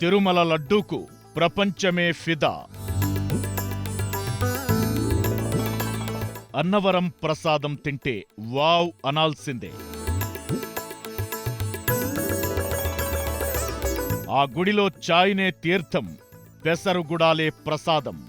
తిరుమల లడ్డూకు ప్రపంచమే ఫిదా. అన్నవరం ప్రసాదం తింటే వావ్ అనాల్సిందే. ఆ గుడిలో చాయ్నే తీర్థం పెసరుగుడాలే ప్రసాదం.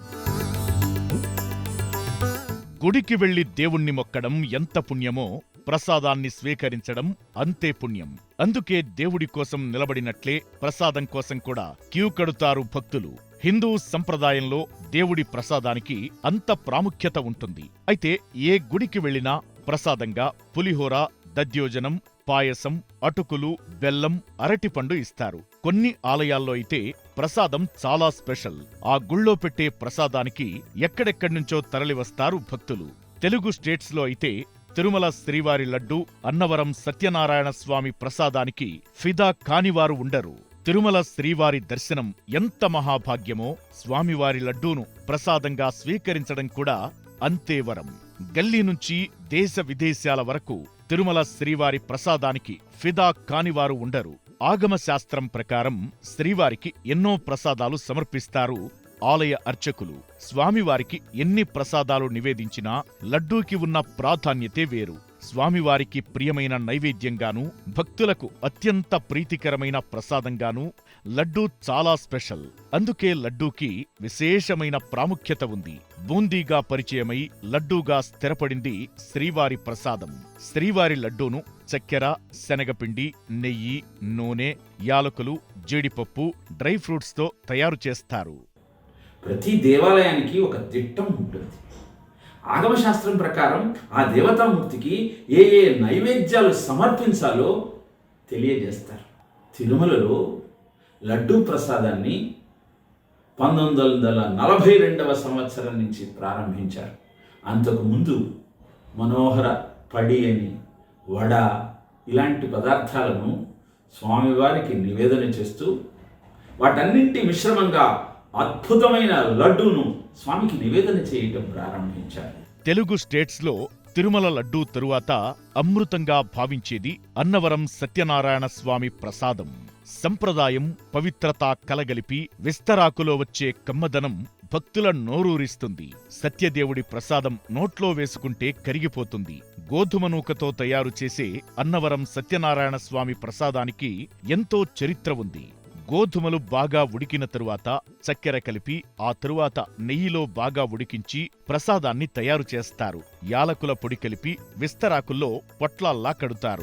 గుడికి వెళ్ళి దేవుణ్ణి మొక్కడం ఎంత పుణ్యమో ప్రసాదాన్ని స్వీకరించడం అంతే పుణ్యం. అందుకే దేవుడి కోసం నిలబడినట్లే ప్రసాదం కోసం కూడా క్యూ కడుతారు భక్తులు. హిందూ సంప్రదాయంలో దేవుడి ప్రసాదానికి అంత ప్రాముఖ్యత ఉంటుంది. అయితే ఏ గుడికి వెళ్ళినా ప్రసాదంగా పులిహోర దద్యోజనం పాయసం అటుకులు బెల్లం అరటిపండు ఇస్తారు. కొన్ని ఆలయాల్లో అయితే ప్రసాదం చాలా స్పెషల్. ఆ గుళ్ళో పెట్టే ప్రసాదానికి ఎక్కడెక్కడ్నుంచో తరలివస్తారు భక్తులు. తెలుగు స్టేట్స్లో అయితే తిరుమల శ్రీవారి లడ్డు అన్నవరం సత్యనారాయణ స్వామి ప్రసాదానికి ఫిదా కానివారు ఉండరు. తిరుమల శ్రీవారి దర్శనం ఎంత మహాభాగ్యమో స్వామివారి లడ్డూను ప్రసాదంగా స్వీకరించడం కూడా అంతే వరం. గల్లీ నుంచి దేశ విదేశాల వరకు తిరుమల శ్రీవారి ప్రసాదానికి ఫిదా కానివారు ఉండరు. ఆగమ శాస్త్రం ప్రకారం శ్రీవారికి ఎన్నో ప్రసాదాలు సమర్పిస్తారు ఆలయ అర్చకులు స్వామివారికి ఎన్ని ప్రసాదాలు నివేదించినా లడ్డూకి ఉన్న ప్రాధాన్యతే వేరు. స్వామివారికి ప్రియమైన నైవేద్యంగానూ భక్తులకు అత్యంత ప్రీతికరమైన ప్రసాదంగానూ లడ్డూ చాలా స్పెషల్. అందుకే లడ్డూకి విశేషమైన ప్రాముఖ్యత ఉంది. బూందీగా పరిచయమై లడ్డూగా స్థిరపడింది శ్రీవారి ప్రసాదం. శ్రీవారి లడ్డూను చక్కెర శనగపిండి నెయ్యి నూనె యాలకులు జీడిపప్పు డ్రై ఫ్రూట్స్తో తయారు చేస్తారు. ప్రతి దేవాలయానికి ఒక తిట్టం ఉంటుంది. ఆగమశాస్త్రం ప్రకారం ఆ దేవతామూర్తికి ఏ ఏ నైవేద్యాలు సమర్పించాలో తెలియజేస్తారు. తిరుమలలో లడ్డూ ప్రసాదాన్ని పంతొమ్మిది వందల నలభై రెండవ సంవత్సరం నుంచి ప్రారంభించారు. అంతకు ముందు మనోహర పడి అని వడ ఇలాంటి పదార్థాలను స్వామివారికి నివేదన చేస్తూ వాటన్నింటి మిశ్రమంగా అద్భుతమైన లడ్డూను స్వామికి నివేదన చేయటం ప్రారంభించారు. తెలుగు స్టేట్స్లో తిరుమల లడ్డూ తరువాత అమృతంగా భావించేది అన్నవరం సత్యనారాయణ స్వామి ప్రసాదం. సంప్రదాయం పవిత్రత కలగలిపి విస్తరాకులో వచ్చే కమ్మదనం భక్తుల నోరూరిస్తుంది. సత్యదేవుడి ప్రసాదం నోట్లో వేసుకుంటే కరిగిపోతుంది. గోధుమ నూకతో తయారు చేసే అన్నవరం సత్యనారాయణ స్వామి ప్రసాదానికి ఎంతో చరిత్ర ఉంది. గోధుమలు బాగా ఉడికిన తరువాత చక్కెర కలిపి ఆ తరువాత నెయ్యిలో బాగా ఉడికించి ప్రసాదాన్ని తయారు చేస్తారు. యాలకుల పొడి కలిపి విస్తరాకుల్లో పొట్లాల్లా కడుతారు.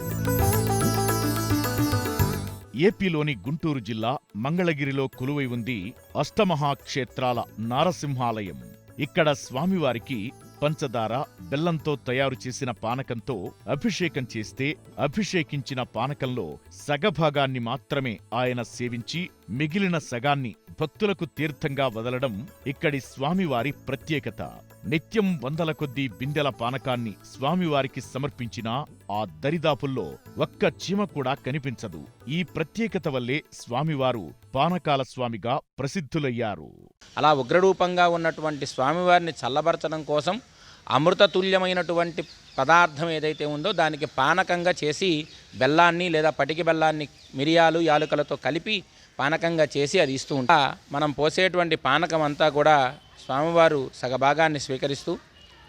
ఏపీలోని గుంటూరు జిల్లా మంగళగిరిలో కొలువై ఉంది అష్టమహాక్షేత్రాల నారసింహాలయం. ఇక్కడ స్వామివారికి పంచదార బెల్లంతో తయారు చేసిన పానకంతో అభిషేకం చేస్తే అభిషేకించిన పానకంలో సగభాగాన్ని మాత్రమే ఆయన సేవించి మిగిలిన సగాన్ని భక్తులకు తీర్థంగా వదలడం ఇక్కడి స్వామివారి ప్రత్యేకత. నిత్యం వందల కొద్దీ బిందెల పానకాన్ని స్వామివారికి సమర్పించినా ఆ దరిదాపుల్లో ఒక్క చీమ కూడా కనిపించదు. ఈ ప్రత్యేకత వల్లే స్వామివారు పానకాల స్వామిగా ప్రసిద్ధులయ్యారు. అలా ఉగ్రరూపంగా ఉన్నటువంటి స్వామివారిని చల్లబరచడం కోసం అమృతతుల్యమైనటువంటి పదార్థం ఏదైతే ఉందో దానికి పానకంగా చేసి బెల్లాన్ని లేదా పటికి బెల్లాన్ని మిరియాలు యాలుకలతో కలిపి పానకంగా చేసి అది ఇస్తూ ఉంటా. మనం పోసేటువంటి పానకం అంతా కూడా స్వామివారు సగభాగాన్ని స్వీకరిస్తూ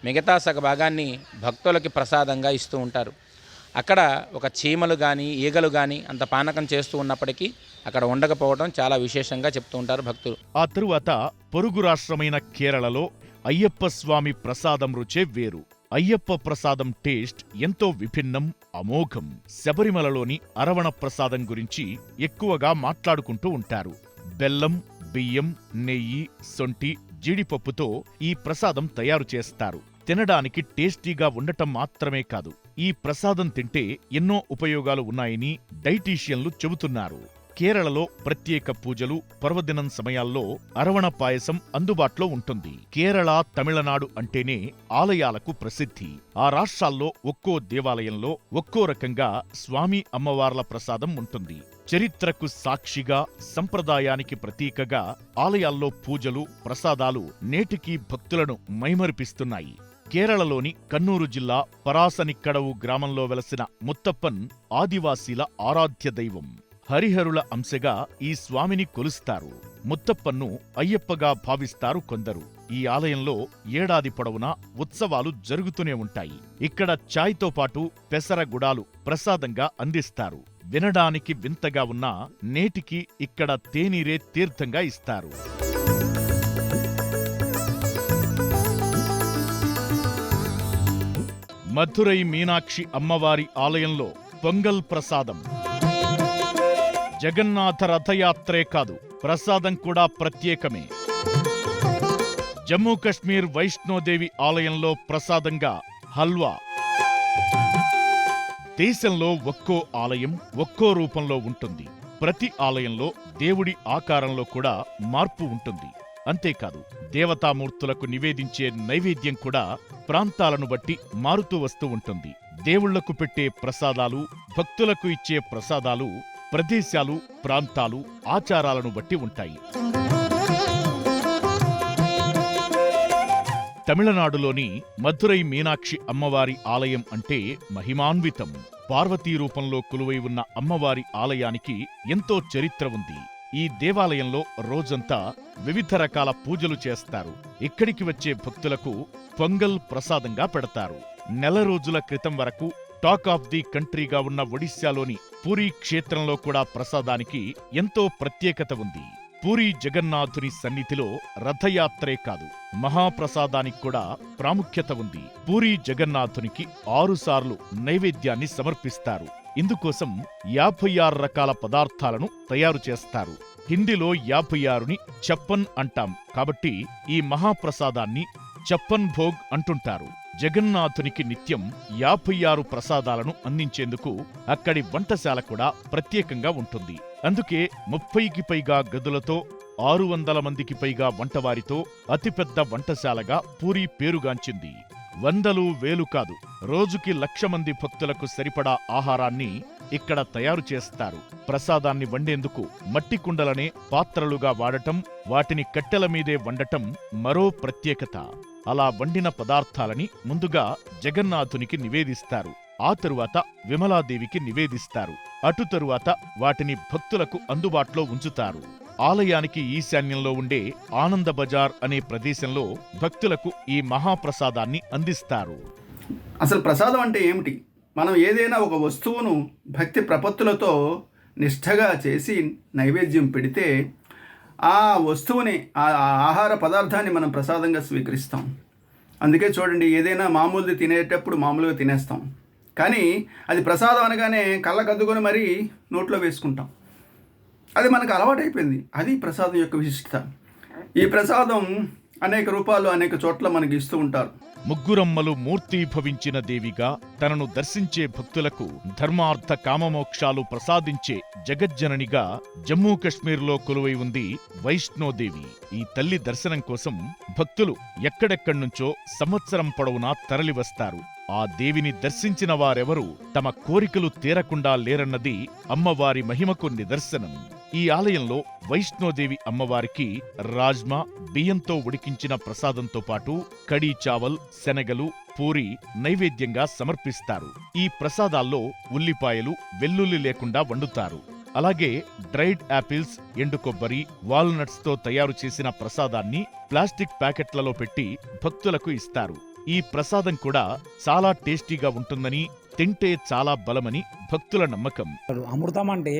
మిగతా సగభాగాన్ని భక్తులకి ప్రసాదంగా ఇస్తూ ఉంటారు. అక్కడ ఒక చీమలు కానీ ఈగలు కానీ అంత పానకం చేస్తూ ఉన్నప్పటికీ అక్కడ ఉండకపోవడం చాలా విశేషంగా చెప్తూ ఉంటారు భక్తులు. ఆ తరువాత పొరుగు రాష్ట్రమైన కేరళలో అయ్యప్ప స్వామి ప్రసాదం రుచే వేరు. అయ్యప్ప ప్రసాదం టేస్ట్ ఎంతో విభిన్నం అమోఘం. శబరిమలలోని అరవణ ప్రసాదం గురించి ఎక్కువగా మాట్లాడుకుంటూ ఉంటారు. బెల్లం బియ్యం నెయ్యి సొంటి జీడిపప్పుతో ఈ ప్రసాదం తయారు చేస్తారు. తినడానికి టేస్టీగా ఉండటం మాత్రమే కాదు. ఈ ప్రసాదం తింటే ఎన్నో ఉపయోగాలు ఉన్నాయని డైటీషియన్లు చెబుతున్నారు. కేరళలో ప్రత్యేక పూజలు పర్వదినం సమయాల్లో అరవణ పాయసం అందుబాటులో ఉంటుంది. కేరళ తమిళనాడు అంటేనే ఆలయాలకు ప్రసిద్ధి. ఆ రాష్ట్రాల్లో ఒక్కో దేవాలయంలో ఒక్కో రకంగా స్వామి అమ్మవార్ల ప్రసాదం ఉంటుంది. చరిత్రకు సాక్షిగా సంప్రదాయానికి ప్రతీకగా ఆలయాల్లో పూజలు ప్రసాదాలు నేటికీ భక్తులను మైమరిపిస్తున్నాయి. కేరళలోని కన్నూరు జిల్లా పరాసనిక్కడవు గ్రామంలో వెలసిన ముత్తప్పన్ ఆదివాసీల ఆరాధ్య దైవం. హరిహరుల అంశగా ఈ స్వామిని కొలుస్తారు. ముత్తప్పన్ను అయ్యప్పగా భావిస్తారు కొందరు. ఈ ఆలయంలో ఏడాది పొడవునా ఉత్సవాలు జరుగుతూనే ఉంటాయి. ఇక్కడ ఛాయ్తో పాటు పెసర గుడాలు ప్రసాదంగా అందిస్తారు. వినడానికి వింతగా ఉన్నా నేటికి ఇక్కడ తేనీరే తీర్థంగా ఇస్తారు. మధురై మీనాక్షి అమ్మవారి ఆలయంలో పొంగల్ ప్రసాదం. జగన్నాథ రథయాత్రే కాదు ప్రసాదం కూడా ప్రత్యేకమే. జమ్మూ కశ్మీర్ వైష్ణోదేవి ఆలయంలో ప్రసాదంగా హల్వా. దేశంలో ఒక్కో ఆలయం ఒక్కో రూపంలో ఉంటుంది. ప్రతి ఆలయంలో దేవుడి ఆకారంలో కూడా మార్పు ఉంటుంది. అంతేకాదు దేవతామూర్తులకు నివేదించే నైవేద్యం కూడా ప్రాంతాలను బట్టి మారుతూ వస్తూ ఉంటుంది. దేవుళ్ళకు పెట్టే ప్రసాదాలు భక్తులకు ఇచ్చే ప్రసాదాలు ప్రదేశాలు ప్రాంతాలు ఆచారాలను బట్టి ఉంటాయి. తమిళనాడులోని మధురై మీనాక్షి అమ్మవారి ఆలయం అంటే మహిమాన్వితం. పార్వతీ రూపంలో కొలువై ఉన్న అమ్మవారి ఆలయానికి ఎంతో చరిత్ర ఉంది. ఈ దేవాలయంలో రోజంతా వివిధ రకాల పూజలు చేస్తారు. ఇక్కడికి వచ్చే భక్తులకు పొంగల్ ప్రసాదంగా పెడతారు. నెల రోజుల క్రితం వరకు టాక్ ఆఫ్ ది కంట్రీగా ఉన్న ఒడిశాలోని పూరీ క్షేత్రంలో కూడా ప్రసాదానికి ఎంతో ప్రత్యేకత ఉంది. పూరీ జగన్నాథుని సన్నిధిలో రథయాత్రే కాదు మహాప్రసాదానికి కూడా ప్రాముఖ్యత ఉంది. పూరీ జగన్నాథునికి ఆరుసార్లు నైవేద్యాన్ని సమర్పిస్తారు. ఇందుకోసం యాభై ఆరు రకాల పదార్థాలను తయారు చేస్తారు. హిందీలో యాభై ఆరుని చప్పన్ అంటాం కాబట్టి ఈ మహాప్రసాదాన్ని చప్పన్ భోగ్ అంటుంటారు. జగన్నాథునికి నిత్యం యాభై ఆరు ప్రసాదాలను అందించేందుకు అక్కడి వంటశాల కూడా ప్రత్యేకంగా ఉంటుంది. అందుకే ముప్పైకి పైగా గదులతో ఆరు వందల మందికి పైగా వంటవారితో అతిపెద్ద వంటశాలగా పూరి పేరుగాంచింది. వందలు వేలు కాదు రోజుకి లక్ష మంది భక్తులకు సరిపడా ఆహారాన్ని ఇక్కడ తయారు చేస్తారు. ప్రసాదాన్ని వండేందుకు మట్టి కుండలనే పాత్రలుగా వాడటం వాటిని కట్టెల మీదే వండటం మరో ప్రత్యేకత. అలా వండిన పదార్థాలని ముందుగా జగన్నాథునికి నివేదిస్తారు. ఆ తరువాత విమలాదేవికి నివేదిస్తారు. అటు తరువాత వాటిని భక్తులకు అందుబాటులో ఉంచుతారు. ఆలయానికి ఈశాన్యంలో ఉండే ఆనంద బజార్ అనే ప్రదేశంలో భక్తులకు ఈ మహాప్రసాదాన్ని అందిస్తారు. అసలు ప్రసాదం అంటే ఏమిటి? మనం ఏదైనా ఒక వస్తువును భక్తి ప్రపత్తులతో నిష్ఠగా చేసి నైవేద్యం పెడితే ఆ వస్తువుని ఆ ఆహార పదార్థాన్ని మనం ప్రసాదంగా స్వీకరిస్తాం. అందుకే చూడండి ఏదైనా మామూలుది తినేటప్పుడు మామూలుగా తినేస్తాం. కానీ అది ప్రసాదం అనగానే కళ్ళకద్దుకొని మరీ నోట్లో వేసుకుంటాం. అది మనకు అలవాటైపోయింది. అది ప్రసాదం యొక్క విశిష్టత. ఈ ప్రసాదం అనేక రూపాలు అనేక చోట్ల మనకి ఇస్తూ ఉంటారు. ముగ్గురమ్మలు మూర్తిభవించిన దేవిగా తనను దర్శించే భక్తులకు ధర్మార్థ కామమోక్షాలు ప్రసాదించే జగజ్జననిగా జమ్మూ కశ్మీర్లో కొలువై ఉంది వైష్ణోదేవి. ఈ తల్లి దర్శనం కోసం భక్తులు ఎక్కడెక్కడ్నుంచో సంవత్సరం పొడవునా తరలివస్తారు. ఆ దేవిని దర్శించిన వారెవరూ తమ కోరికలు తీరకుండా లేరన్నది అమ్మవారి మహిమకు నిదర్శనం. ఈ ఆలయంలో వైష్ణోదేవి అమ్మవారికి రాజ్మా బియ్యంతో ఉడికించిన ప్రసాదంతో పాటు కడీ చావల్ శనగలు పూరి నైవేద్యంగా సమర్పిస్తారు. ఈ ప్రసాదాల్లో ఉల్లిపాయలు వెల్లుల్లి లేకుండా వండుతారు. అలాగే డ్రైడ్ యాపిల్స్ ఎండు కొబ్బరి వాల్నట్స్తో తయారు చేసిన ప్రసాదాన్ని ప్లాస్టిక్ ప్యాకెట్లలో పెట్టి భక్తులకు ఇస్తారు. ఈ ప్రసాదం కూడా చాలా టేస్టీగా ఉంటుందని తింటే చాలా బలమని భక్తుల నమ్మకం. అమృతం అంటే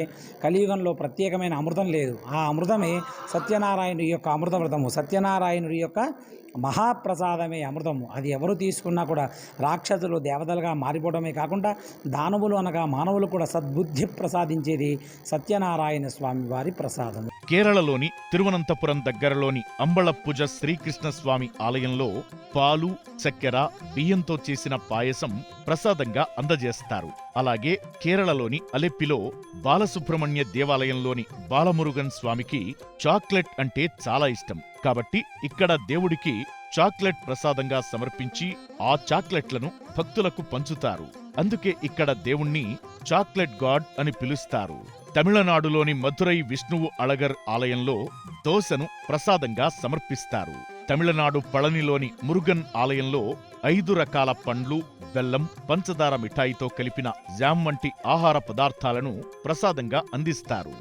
కలియుగంలో ప్రత్యేకమైన అమృతం లేదు. ఆ అమృతమే సత్యనారాయణుడి యొక్క అమృతవ్రతము సత్యనారాయణుడి యొక్క మహాప్రసాదమే అమృతము. అది ఎవరు తీసుకున్నా కూడా రాక్షసులు దేవతలుగా మారిపోవడమే కాకుండా దానవులు అనగా మానవులు కూడా సద్బుద్ధి ప్రసాదించేది సత్యనారాయణ స్వామి వారి ప్రసాదము. కేరళలోని తిరువనంతపురం దగ్గరలోని అంబళప్పుజ శ్రీకృష్ణ స్వామి ఆలయంలో పాలు చక్కెర బియ్యంతో చేసిన పాయసం ప్రసాదంగా అందజేస్తారు. అలాగే కేరళలోని అలెప్పిలో బాలసుబ్రహ్మణ్య దేవాలయంలోని బాలమురుగన్ స్వామికి చాక్లెట్ అంటే చాలా ఇష్టం. కాబట్టి ఇక్కడ దేవుడికి చాక్లెట్ ప్రసాదంగా సమర్పించి ఆ చాక్లెట్లను భక్తులకు పంచుతారు. అందుకే ఇక్కడ దేవుణ్ణి చాక్లెట్ గాడ్ అని పిలుస్తారు. తమిళనాడులోని మధురై విష్ణువు అళగర్ ఆలయంలో దోశను ప్రసాదంగా సమర్పిస్తారు. తమిళనాడు పళనిలోని మురుగన్ ఆలయంలో ఐదు రకాల పండ్లు బెల్లం పంచదార మిఠాయితో కలిపిన జామ్ వంటి ఆహార పదార్థాలను ప్రసాదంగా అందిస్తారు.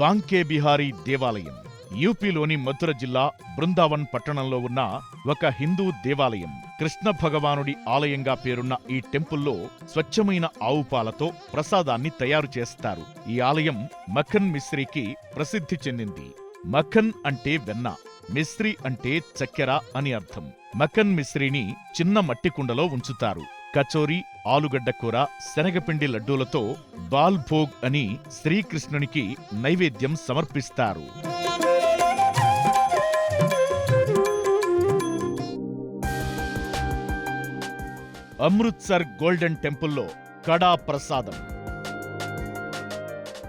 బాంకే బిహారీ దేవాలయం యూపీలోని మథుర జిల్లా బృందావన్ పట్టణంలో ఉన్న ఒక హిందూ దేవాలయం కృష్ణ భగవానుడి ఆలయంగా పేరున్న ఈ టెంపుల్లో స్వచ్ఛమైన ఆవు పాలతో ప్రసాదాన్ని తయారు చేస్తారు. ఈ ఆలయం మఖన్ మిశ్రీకి ప్రసిద్ధి చెందింది. మఖన్ అంటే వెన్న మిశ్రీ అంటే చక్కెర అని అర్థం. మఖన్ మిశ్రీని చిన్న మట్టి కుండలో ఉంచుతారు. కచోరీ ఆలుగడ్డ కూర శనగపిండి లడ్డూలతో బాల్ భోగ్ అని శ్రీకృష్ణునికి నైవేద్యం సమర్పిస్తారు. అమృత్సర్ గోల్డెన్ టెంపుల్లో కడా ప్రసాదం.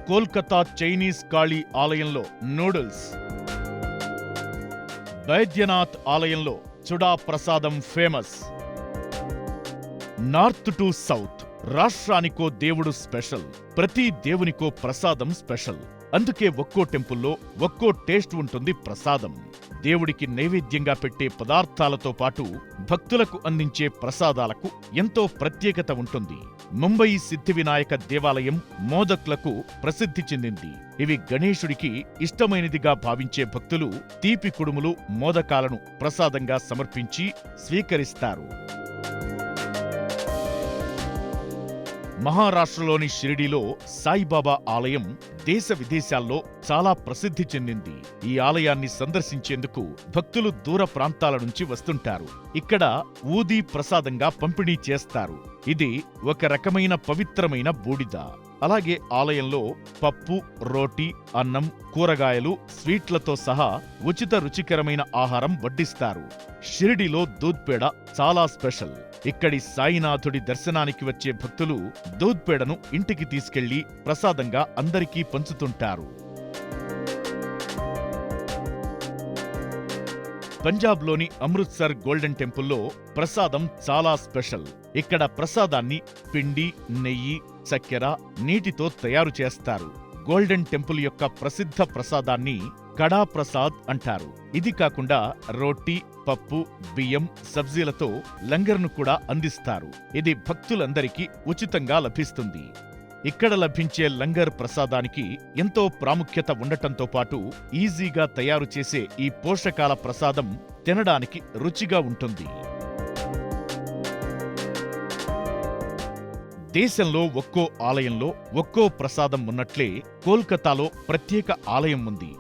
కోల్కతా చైనీస్ కాళీ ఆలయంలో నూడిల్స్. బైద్యనాథ్ ఆలయంలో చుడా ప్రసాదం ఫేమస్. నార్త్ టు సౌత్ రాష్ట్రానికో దేవుడు స్పెషల్ ప్రతి దేవునికో ప్రసాదం స్పెషల్. అందుకే ఒక్కో టెంపుల్లో ఒక్కో టేస్ట్ ఉంటుంది ప్రసాదం. దేవుడికి నైవేద్యంగా పెట్టే పదార్థాలతో పాటు భక్తులకు అందించే ప్రసాదాలకు ఎంతో ప్రత్యేకత ఉంటుంది. ముంబయి సిద్ధి వినాయక దేవాలయం మోదక్లకు ప్రసిద్ధి చెందింది. ఇవి గణేశుడికి ఇష్టమైనదిగా భావించే భక్తులు తీపి కుడుములు మోదకాలను ప్రసాదంగా సమర్పించి స్వీకరిస్తారు. మహారాష్ట్రలోని షిరిడిలో సాయిబాబా ఆలయం దేశ విదేశాల్లో చాలా ప్రసిద్ధి చెందింది. ఈ ఆలయాన్ని సందర్శించేందుకు భక్తులు దూర ప్రాంతాల నుంచి వస్తుంటారు. ఇక్కడ ఊదీ ప్రసాదంగా పంపిణీ చేస్తారు. ఇది ఒక రకమైన పవిత్రమైన బూడిద. అలాగే ఆలయంలో పప్పు రోటీ అన్నం కూరగాయలు స్వీట్లతో సహా ఉచిత రుచికరమైన ఆహారం వడ్డిస్తారు. షిరిడిలో దూద్పేడ చాలా స్పెషల్. ఇక్కడి సాయినాథుడి దర్శనానికి వచ్చే భక్తులు దూద్పేడను ఇంటికి తీసుకెళ్ళి ప్రసాదంగా అందరికీ పంచుతుంటారు. పంజాబ్లోని అమృత్సర్ గోల్డెన్ టెంపుల్లో ప్రసాదం చాలా స్పెషల్. ఇక్కడ ప్రసాదాన్ని పిండి నెయ్యి చక్కెర నీటితో తయారు చేస్తారు. గోల్డెన్ టెంపుల్ యొక్క ప్రసిద్ధ ప్రసాదాన్ని కడా ప్రసాద్ అంటారు. ఇది కాకుండా రోటీ పప్పు బియ్యం సబ్జీలతో లంగర్ను కూడా అందిస్తారు. ఇది భక్తులందరికీ ఉచితంగా లభిస్తుంది. ఇక్కడ లభించే లంగర్ ప్రసాదానికి ఎంతో ప్రాముఖ్యత ఉండటంతో పాటు ఈజీగా తయారు చేసే ఈ పోషకాల ప్రసాదం తినడానికి రుచిగా ఉంటుంది. దేశంలో ఒక్కో ఆలయంలో ఒక్కో ప్రసాదం ఉన్నట్లే కోల్కతాలో ప్రత్యేక ఆలయం ఉంది.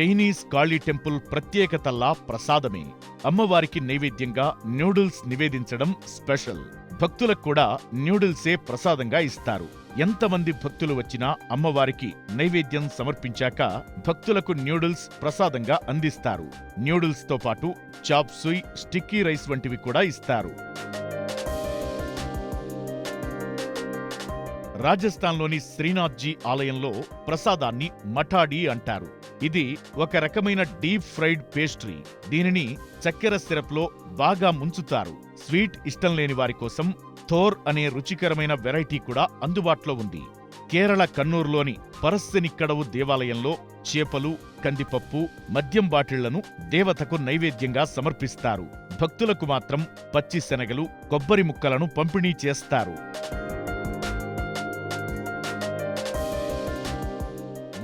చైనీస్ కాళీ టెంపుల్ ప్రత్యేకతల్లా ప్రసాదమే. అమ్మవారికి నైవేద్యంగా న్యూడిల్స్ నివేదించడం స్పెషల్. భక్తులకు కూడా న్యూడిల్సే ప్రసాదంగా ఇస్తారు. ఎంతమంది భక్తులు వచ్చినా అమ్మవారికి నైవేద్యం సమర్పించాక భక్తులకు న్యూడిల్స్ ప్రసాదంగా అందిస్తారు. న్యూడిల్స్తో పాటు చాప్ సుయ్ స్టిక్కీ రైస్ వంటివి కూడా ఇస్తారు. రాజస్థాన్లోని శ్రీనాథ్జీ ఆలయంలో ప్రసాదాన్ని మఠాడి అంటారు. ఇది ఒక రకమైన డీప్ ఫ్రైడ్ పేస్ట్రీ. దీనిని చక్కెర సిరప్లో బాగా ముంచుతారు. స్వీట్ ఇష్టం లేని వారి కోసం థోర్ అనే రుచికరమైన వెరైటీ కూడా అందుబాటులో ఉంది. కేరళ కన్నూరులోని పరస్సెనిక్కడవు దేవాలయంలో చేపలు కందిపప్పు మద్యం బాటిళ్ళను దేవతకు నైవేద్యంగా సమర్పిస్తారు. భక్తులకు మాత్రం పచ్చి శనగలు కొబ్బరి ముక్కలను పంపిణీ చేస్తారు.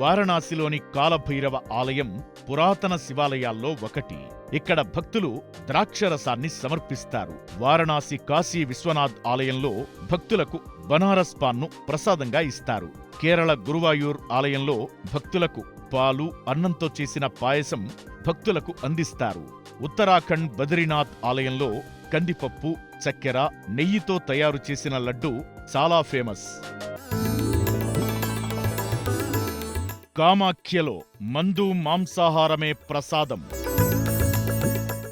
వారణాసిలోని కాలభైరవ ఆలయం పురాతన శివాలయాల్లో ఒకటి. ఇక్కడ భక్తులు ద్రాక్షరసాన్ని సమర్పిస్తారు. వారణాసి కాశీ విశ్వనాథ్ ఆలయంలో భక్తులకు బనారస్ పాన్ను ప్రసాదంగా ఇస్తారు. కేరళ గురువాయూర్ ఆలయంలో భక్తులకు పాలు అన్నంతో చేసిన పాయసం భక్తులకు అందిస్తారు. ఉత్తరాఖండ్ బద్రీనాథ్ ఆలయంలో కందిపప్పు చక్కెర నెయ్యితో తయారు చేసిన లడ్డు చాలా ఫేమస్. కామాఖ్యలో మందు మాంసాహారమే ప్రసాదం.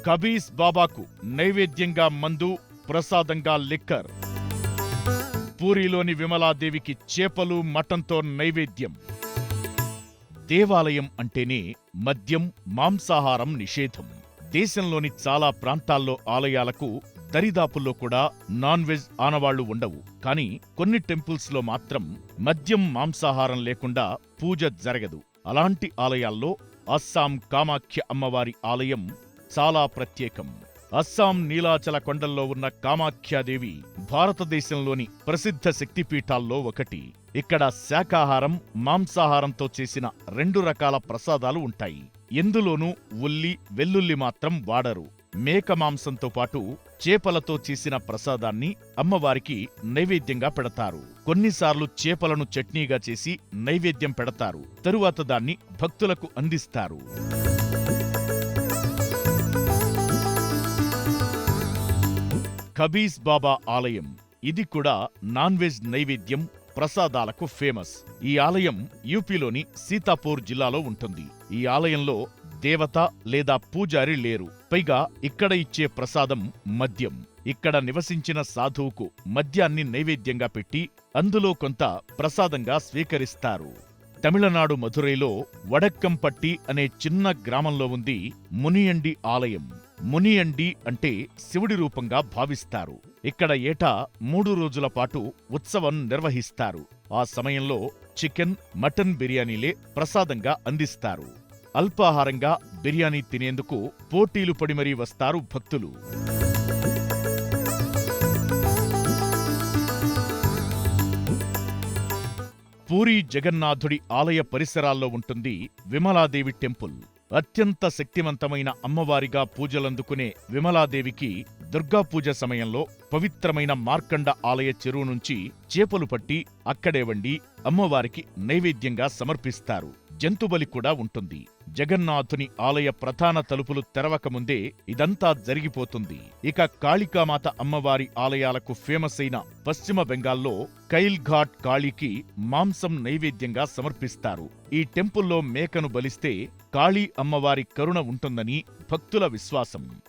కబీస్ బాబాకు నైవేద్యంగా మందు ప్రసాదంగా లిక్కర్. పూరిలోని విమలాదేవికి చేపలు మటంతో నైవేద్యం. దేవాలయం అంటేనే మద్యం మాంసాహారం నిషేధం. దేశంలోని చాలా ప్రాంతాల్లో ఆలయాలకు దరిదాపుల్లో కూడా నాన్ వెజ్ ఆనవాళ్ళు ఉండవు. కానీ కొన్ని టెంపుల్స్లో మాత్రం మద్యం మాంసాహారం లేకుండా పూజ జరగదు. అలాంటి ఆలయాల్లో అస్సాం కామాఖ్య అమ్మవారి ఆలయం చాలా ప్రత్యేకం. అస్సాం నీలాచల కొండల్లో ఉన్న కామాఖ్యాదేవి భారతదేశంలోని ప్రసిద్ధ శక్తిపీఠాల్లో ఒకటి. ఇక్కడ శాకాహారం మాంసాహారంతో చేసిన రెండు రకాల ప్రసాదాలు ఉంటాయి. ఎందులోనూ ఉల్లి వెల్లుల్లి మాత్రం వాడరు. మేక మాంసంతో పాటు చేపలతో చేసిన ప్రసాదాన్ని అమ్మవారికి నైవేద్యంగా పెడతారు. కొన్నిసార్లు చేపలను చట్నీగా చేసి నైవేద్యం పెడతారు. తరువాత దాన్ని భక్తులకు అందిస్తారు. కబీస్ బాబా ఆలయం. ఇది కూడా నాన్ వెజ్ నైవేద్యం ప్రసాదాలకు ఫేమస్. ఈ ఆలయం యూపీలోని సీతాపూర్ జిల్లాలో ఉంటుంది. ఈ ఆలయంలో దేవత లేదా పూజారి లేరు. పైగా ఇక్కడ ఇచ్చే ప్రసాదం మద్యం. ఇక్కడ నివసించిన సాధువుకు మద్యాన్ని నైవేద్యంగా పెట్టి అందులో కొంత ప్రసాదంగా స్వీకరిస్తారు. తమిళనాడు మధురైలో వడక్కంపట్టి అనే చిన్న గ్రామంలో ఉంది మునియండి ఆలయం. మునియండి అంటే శివుడి రూపంగా భావిస్తారు. ఇక్కడ ఏటా మూడు రోజుల పాటు ఉత్సవం నిర్వహిస్తారు. ఆ సమయంలో చికెన్ మటన్ బిర్యానీలే ప్రసాదంగా అందిస్తారు. అల్పాహారంగా బిర్యానీ తినేందుకు పోటీలు పడి మరీ వస్తారు భక్తులు. పూరీ జగన్నాథుడి ఆలయ పరిసరాల్లో ఉంటుంది విమలాదేవి టెంపుల్. అత్యంత శక్తివంతమైన అమ్మవారిగా పూజలందుకునే విమలాదేవికి దుర్గా పూజ సమయంలో పవిత్రమైన మార్కండ ఆలయ చెరువు నుంచి చేపలు పట్టి అక్కడే వండి అమ్మవారికి నైవేద్యంగా సమర్పిస్తారు. జంతుబలి కూడా ఉంటుంది. జగన్నాథుని ఆలయ ప్రధాన తలుపులు తెరవకముందే ఇదంతా జరిగిపోతుంది. ఇక కాళికామాత అమ్మవారి ఆలయాలకు ఫేమస్ అయిన పశ్చిమ బెంగాల్లో కైల్ఘాట్ కాళీకి మాంసం నైవేద్యంగా సమర్పిస్తారు. ఈ టెంపుల్లో మేకను బలిస్తే కాళీ అమ్మవారి కరుణ ఉంటుందని భక్తుల విశ్వాసం.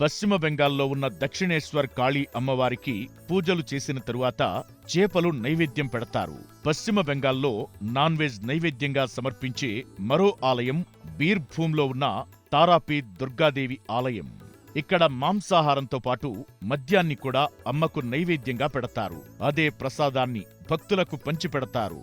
పశ్చిమ బెంగాల్లో ఉన్న దక్షిణేశ్వర్ కాళీ అమ్మవారికి పూజలు చేసిన తరువాత చేపలు నైవేద్యం పెడతారు. పశ్చిమ బెంగాల్లో నాన్ వెజ్ నైవేద్యంగా సమర్పించే మరో ఆలయం బీర్భూమ్లో ఉన్న తారాపీత్ దుర్గాదేవి ఆలయం. ఇక్కడ మాంసాహారంతో పాటు మద్యాన్ని కూడా అమ్మకు నైవేద్యంగా పెడతారు. అదే ప్రసాదాన్ని భక్తులకు పంచిపెడతారు.